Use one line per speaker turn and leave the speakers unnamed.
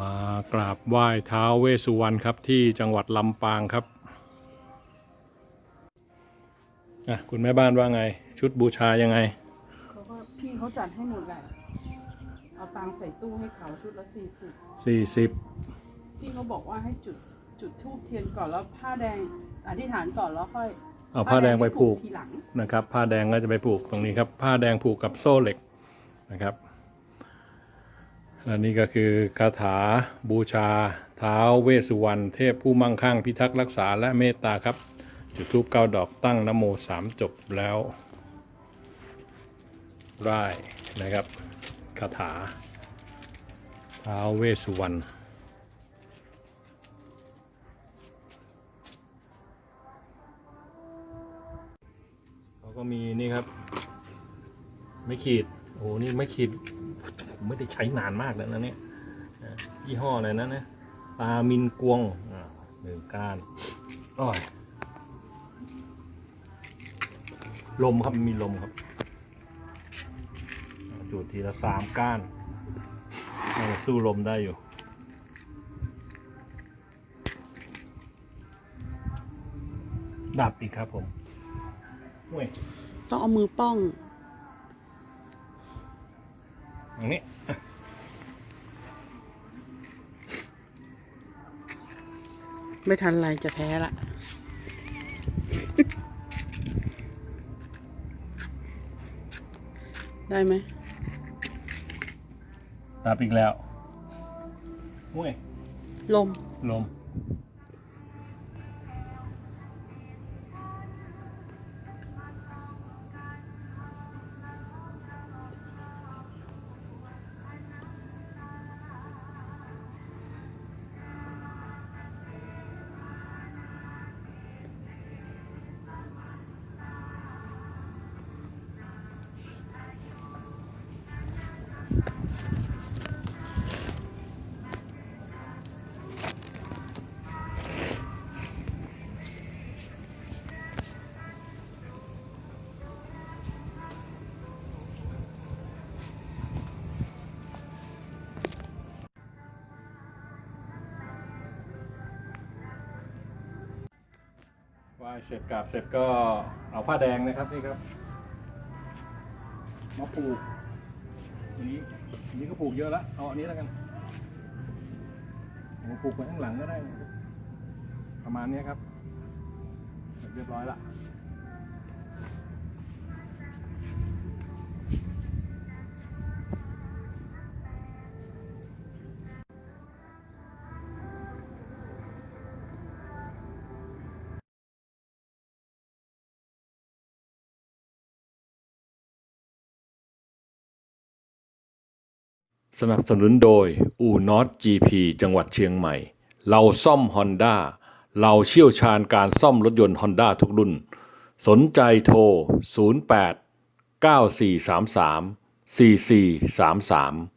มากราบไหว้ท้าวเวสสุวรรณครับที่จังหวัดลำปางครับอะคุณแม่บ้านว่าไง ชุดบูชายังไง
เขาก็พี่เขาจัดให้หมดแหละเอาตังค์ใส่ตู้ให้เขาชุดละสี่สิบ
40
พี่เขาบอกว่าให้จุดจุดทูบเทียนก่อนแล้วผ้าแดงอธิษฐานก่อนแล้วค่อย
เอาผ้าแดงไปผูก
ทีหลัง
นะครับ ผ้าแดงก็จะไปผูกตรงนี้ครับ ผ้าแดงผูกกับโซ่เหล็กนะครับ และนี่ก็คือคาถาบูชาท้าวเวสสุวรรณเทพผู้มั่งคั่งพิทักษ์รักษาและเมตตาครับ จุดทูปเก้าดอกตั้งนโมสามจบแล้วได้นะครับคาถาท้าวเวสสุวรรณเขาก็มีนี่ครับ ไม่ขีดโอ้โหนี่ไม่ขีด ผมไม่ได้ใช้นานมากแล้วนะเนี่ยยี่ห้ออะไรนะเนี่ยตามินกวงหนึ่งก้านอ้ยลมครับมีลมครับ จุดทีละสามก้านน่าจะสู้ลมได้อยู่ดับอีกครับผม
ต้องเอามือป้อง
อย่างนี้
ไม่ทันไรจะแพ้ละได้ไหม
ดับอีกแล้วเว้ย
ลม
ลม ไหว้เสร็จกราบเสร็จก็เอาผ้าแดงนะครับนี่ครับมาผูกอันนี้อันนี้ก็ผูกเยอะแล้วเอาอันนี้แล้วกันเอาผูกไว้ข้างหลังก็ได้ ประมาณนี้ครับเสร็จเรียบร้อยละ สนับสนุนโดย อู่นอตจีพีจังหวัดเชียงใหม่ เราซ่อมฮอนด้าเราเชี่ยวชาญการซ่อมรถยนต์ฮอนด้าทุกรุ่น สนใจโทร 08 9433 4433